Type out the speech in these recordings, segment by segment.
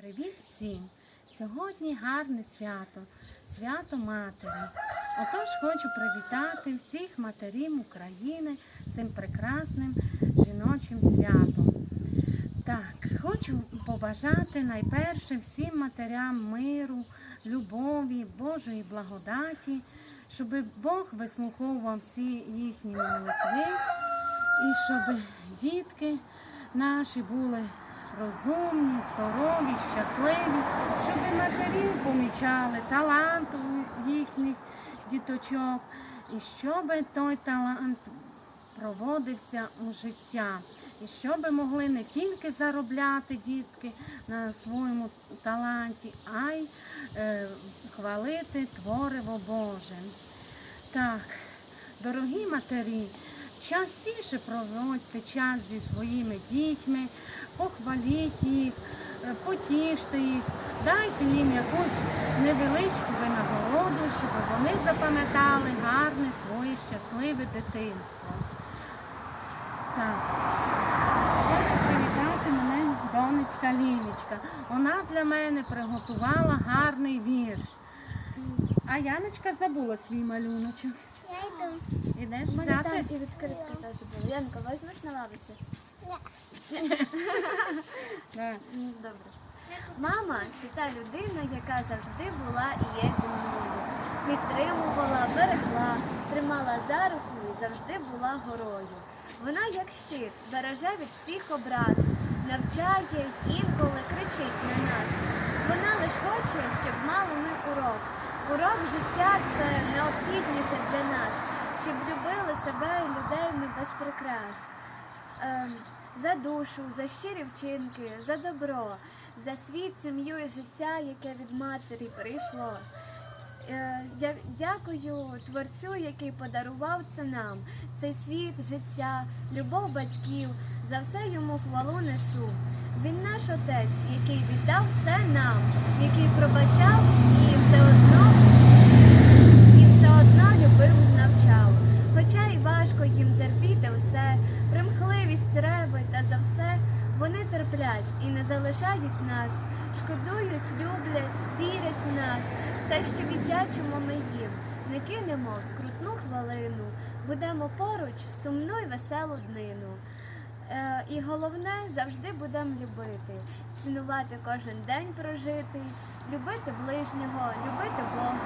Привіт всім! Сьогодні гарне свято, свято Матері. Отож хочу привітати всіх матерів України цим прекрасним жіночим святом. Так, хочу побажати найперше всім матерям миру, любові, Божої благодаті, щоб Бог вислуховував всі їхні молитви і щоб дітки наші були розумні, здорові, щасливі, щоб матері помічали талант у їхніх діточок, і щоб той талант проводився у життя. І щоб могли не тільки заробляти дітки на своєму таланті, а й е, хвалити твориво Боже. Так, дорогі матері, частіше проводьте час зі своїми дітьми, похваліть їх, е, потіште їх, дайте їм якусь невеличку винагороду, щоб вони запам'ятали гарне своє щасливе дитинство. Так. Донечка Лілічка. Вона для мене приготувала гарний вірш. А Яночка забула свій малюночок. Я йду. Ідеш мене там і відкритка теж була. Янка, візьмеш на лавиці? Ну, Добре. Мама це та людина, яка завжди була і є зі мною. Підтримувала, берегла, тримала за руку і завжди була горою. Вона, як щит, береже від всіх образ, навчає інколи кричить на нас. Вона лиш хоче, щоб мали ми урок. Життя це необхідніше для нас, щоб любили себе і людей ми без прикрас. Ем, за душу, за щирі вчинки, за добро, за світ, сім'ю і життя, яке від матері прийшло. Е, дя- Дякую Творцю, який подарував це нам, цей світ, життя, любов батьків, за все йому хвалу несу. Він наш отець, який віддав все нам, який пробачав і все одно і все одно любив і навчав. Хоча й важко їм терпіти все, примхливість реви та за все вони терплять і не залишають нас, шкодують, люблять, вірять в нас, те, що віддячимо ми їм, не кинемо скрутну хвилину, будемо поруч сумну й веселу днину. Е, і головне завжди будемо любити, цінувати кожен день прожитий, любити ближнього, любити Бога,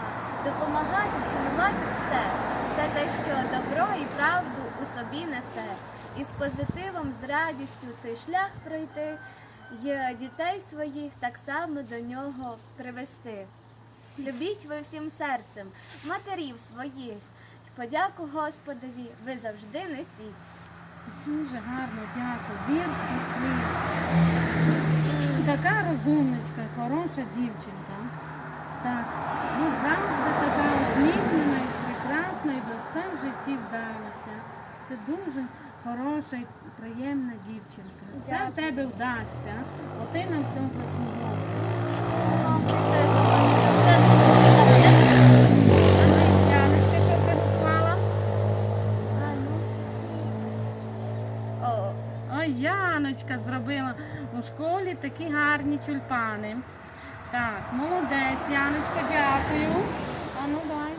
допомагати, цінувати все, все те, що добро і правду у собі несе, і з позитивом, з радістю цей шлях пройти, і дітей своїх так само до нього привести. Любіть ви всім серцем, матерів своїх, подяку Господові ви завжди несіть. Дуже гарно, дякую. Вірш і слів. Така розумничка, хороша дівчинка. Так, ну завжди така усміхнена і прекрасна, і до все в житті вдалося. Ти дуже хороша і приємна дівчинка. Все в тебе вдасться, бо ти на все заслуговуєш. Все А ну, Яночка, що приготувала? О, Ой, Яночка зробила у школі такі гарні тюльпани. Так, молодець, Яночка, дякую. А ну дай.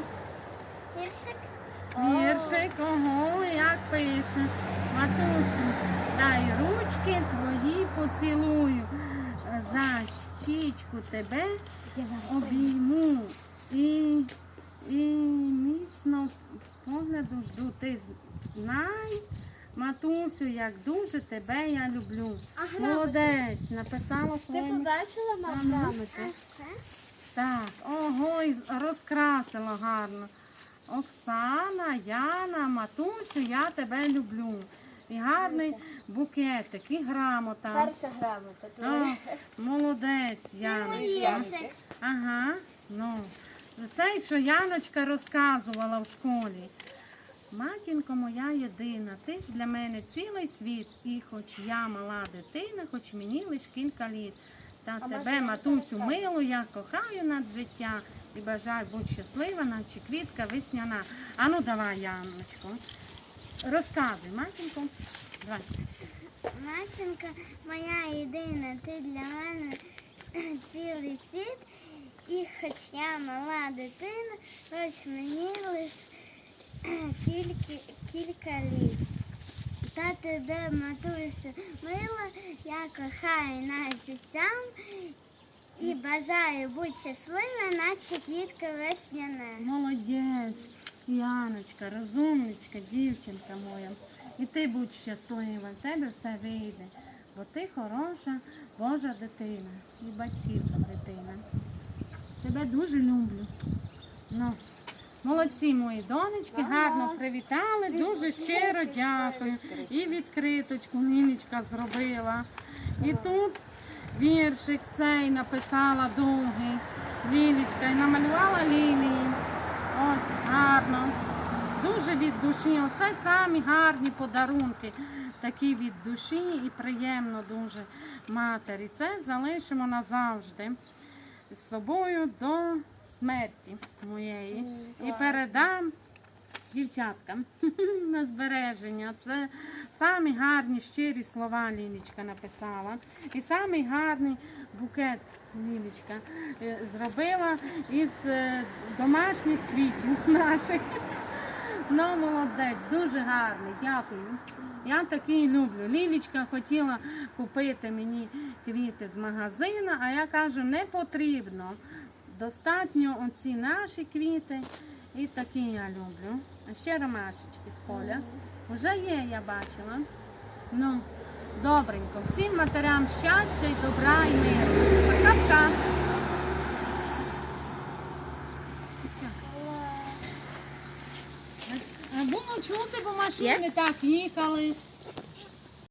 Віршик. Віршик, ого, як пише. Матусю, дай ручки твої поцілую. За щічку тебе обійму. І, і міцно погляду жду. Ти знай, матусю, як дуже тебе я люблю. А Молодець, написала Ти побачила грамоту? Так, ого, і розкрасила гарно. Оксана, Яна, матусю, я тебе люблю. І гарний букетик, і грамота. Перша грамота. Твоя. молодець, Яночка. Ага, ну. Це, що Яночка розказувала в школі. Матінко моя єдина, ти ж для мене цілий світ, і хоч я мала дитина, хоч мені лиш кілька літ. Та А тебе, матусю, милу, я кохаю над життя і бажаю будь щаслива, наче квітка весняна. Ану, давай, Яночко. Розказуй, матінко. Давай. Матінка моя єдина, ти для мене цілий світ. І хоч я мала дитина, хоч мені лише тільки кілька літ. Та тебе, матуся, мила, я кохаю над життям і бажаю бути щасливою, наче квітка весняна. Молодець, Яночка, розумничка, дівчинка моя. І ти будь щаслива, в тебе все вийде, бо ти хороша Божа дитина і батьківка дитина. Тебе дуже люблю. Ну, молодці мої донечки, гарно привітали, дуже щиро дякую. І відкриточку Ніночка зробила. І тут віршик цей написала довгий. Лілічка і намалювала лілії. Ось гарно. Дуже від душі. Оце самі гарні подарунки. Такі від душі і приємно дуже матері. Це залишимо назавжди з собою до смерті моєї. І передам дівчаткам на збереження. Це самі гарні щирі слова Лілічка написала. І самий гарний букет Лілічка е, зробила із е, домашніх квітів наших. Ну, молодець, дуже гарний, дякую. Я такий люблю. Лілічка хотіла купити мені квіти з магазину, а я кажу, не потрібно. Достатньо оці наші квіти і такі я люблю. А ще ромашечки з поля. Вже є, я бачила. Ну, добренько. Всім матерям щастя і добра і миру. Пока-пока. Було чути, бо машини так їхали.